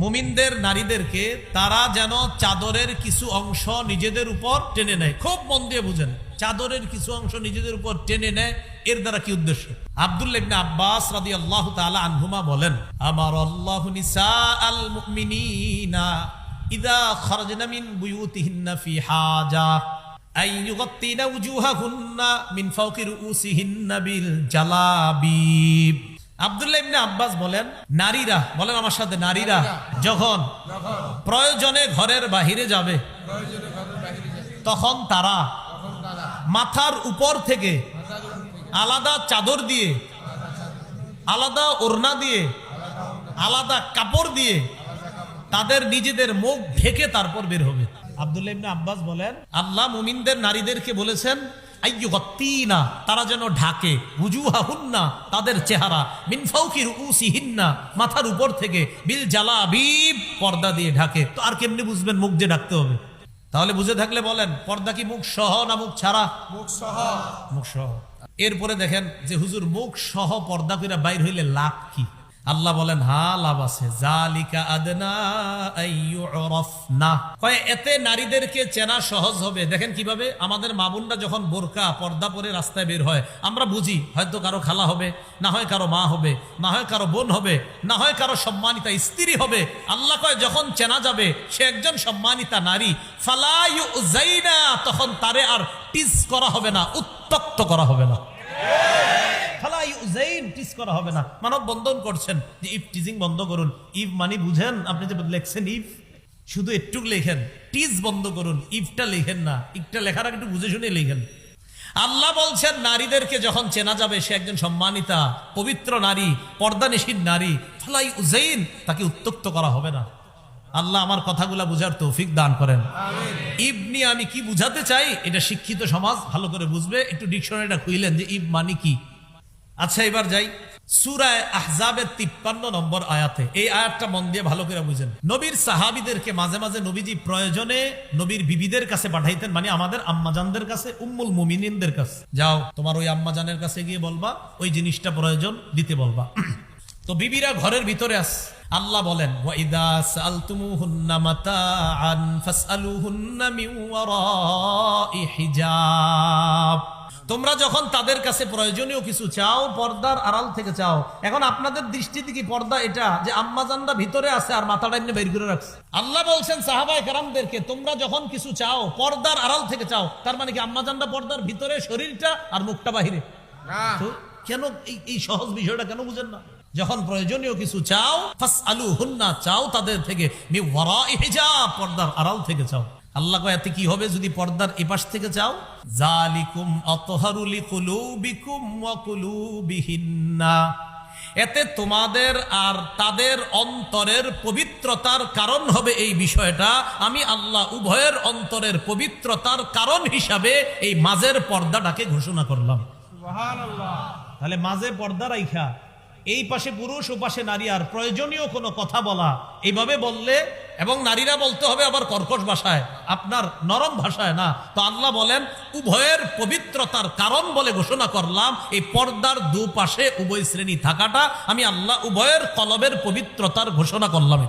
মুমিনদের নারীদেরকে তারা যেন চাদরের কিছু অংশ নিজেদের উপর টেনে নেয়। খুব মন দিয়ে বুঝেন, চাদরের কিছু অংশ নিজেদের উপর টেনে নেয়, এর দ্বারা কি উদ্দেশ্য? আব্দুল্লাহ ইবনে আব্বাস রাদিয়াল্লাহু তাআলা আনহুমা বলেন, আমার আল্লাহু নিসা আল মুমিনিনা ইদা খরজনা মিন বুয়ুতিহিন্না ফি হাজা আই ইউগাত্তিনা উজুহাহুন্না মিন ফাওকি রুউসিহিন্না বিল জালাবিব। আব্দুল্লাহ ইবনে আব্বাস বলেন নারীরা বলেন আমার সাথে নারীরা যখন প্রয়োজনে ঘরের বাহিরে যাবে তখন তারা মাথার উপর থেকে আলাদা চাদর দিয়ে আলাদা ওড়না দিয়ে আলাদা কাপড় দিয়ে। তাদের নিজেদের মুখ ঢেকে তারপর বের হবে। আব্দুল্লাহ ইবনে আব্বাস বলেন আল্লাহ মুমিনদের নারীদেরকে বলেছেন আইয়ুগত্তিনা তারা যেন ঢাকে হুজুহাহুন্না তাদের চেহারা মিনফাউকির উসিহিন্না মাথার উপর থেকে বিল জালাবিব পর্দা দিয়ে ঢাকে। তো আর কেমনি বুঝবেন মুখ দিয়ে ঢাকতে হবে? তাহলে বুঝে থাকলে বলেন পর্দা কি মুখ সহ না মুখ ছাড়া? মুখ সহ। মুখ সহ। এরপরে দেখেন যে হুজুর মুখ সহ পর্দা করে বাইর হইলে লাভ কি? আল্লাহ বলেন, হা, লাভ আছে। এতে নারীদেরকে চেনা সহজ হবে। দেখেন কীভাবে, আমাদের মামুনরা যখন বোরকা, পর্দা পরে রাস্তায় বের হয়, আমরা বুঝি, হয়তো কারও খালা হবে, না হয় কারও মা হবে, না হয় কারও বোন হবে, না হয় কারও সম্মানিতা স্ত্রী হবে। আল্লাহ কয়, যখন চেনা যাবে, সে একজন সম্মানিতা নারী ফালায়ু জাইনা তখন তারে আর টিস করা হবে না, উত্তক্ত করা হবে না। উজাইন টিজ করা হবে না। মানব বন্ধন করছেন যে ইফ টিজিং বন্ধ করুন। ইফ মানে বুঝেন আপনি যে লেখছেন ইফ শুধু একটু লেখেন। টিজ বন্ধ করুন ইফটা লেখেন না। ইফটা লেখার আগে একটু বুঝে শুনে লেখেন। আল্লাহ বলছেন নারীদেরকে যখন চেনা যাবে সে একজন সম্মানিতা পবিত্র নারী পর্দানিসীন নারী ফালাই উজাইন তাকে উত্তক্ত করা হবে না। আল্লাহ আমার কথাগুলা বুঝার তৌফিক দান করেন। ইব নিয়ে আমি কি বুঝাতে চাই এটা শিক্ষিত সমাজ ভালো করে বুঝবে। একটু ডিকশনারিটা খুইলেন যে ইব মানে কি। আচ্ছা এবার যাই। সুরায় আহজাবের তিপ্পান্ন নম্বর আয়াতে। এই আয়াতটা মন দিয়ে ভালো করে বুঝেন। নবীর সাহাবিদেরকে মাঝে মাঝে নবীজি প্রয়োজনে নবীর বিবিদের কাছে পাঠাইতেন মানে আমাদের আম্মাজানদের কাছে, উম্মুল মুমিনিনদের কাছে। যাও, তোমার ওই আম্মাজানের কাছে গিয়ে বলবা, ওই জিনিসটা প্রয়োজন, দিতে বলবা। তো বিবিরা ঘরের ভিতরে আস। আল্লাহ বলেন হিজাব। তোমরা যখন তাদের কাছে প্রয়োজনীয় কিছু চাও পর্দার আড়াল থেকে চাও এখন আপনাদের দৃষ্টিতে কি পর্দা এটা যে আম্মাজানরা ভিতরে আছে আর মাথাটা এমনি বের করে রাখছে? আল্লাহ বলছেন সাহাবাই কারামদেরকে তোমরা যখন কিছু চাও পর্দার আড়াল থেকে চাও তার মানে কি আম্মাজানরা পর্দার ভিতরে শরীরটা আর মুখটা বাহিরে? কেন এই সহজ বিষয়টা কেন বুঝেন না? যখন প্রয়োজনীয় কিছু চাও ফাস আলু হুন্না চাও তাদের থেকে পর্দার আড়াল থেকে চাও। আল্লাহ কয় এতে কি হবে যদি পর্দার এপাশ থেকে চাও জালিকুম কুলুবিহিন্না। এতে তোমাদের আর তাদের অন্তরের পবিত্রতার কারণ হবে এই বিষয়টা। আমি আল্লাহ উভয়ের অন্তরের পবিত্রতার কারণ হিসাবে এই মাঝের পর্দাটাকে ঘোষণা করলাম। তাহলে মাঝে পর্দা রাইখা। এই পাশে পুরুষ ও পাশে নারী আর প্রয়োজনীয় কোনো কথা বলা। এইভাবে বললে এবং নারীরা বলতে হবে আবার কর্কশ ভাষায়, আপনার নরম ভাষায় না। তো আল্লাহ বলেন, উভয়ের পবিত্রতার কারণ বলে ঘোষণা করলাম, এই পর্দার দুপাশে উভয় শ্রেণি থাকাটা। আমি আল্লাহ উভয়ের কলবের পবিত্রতার ঘোষণা করলাম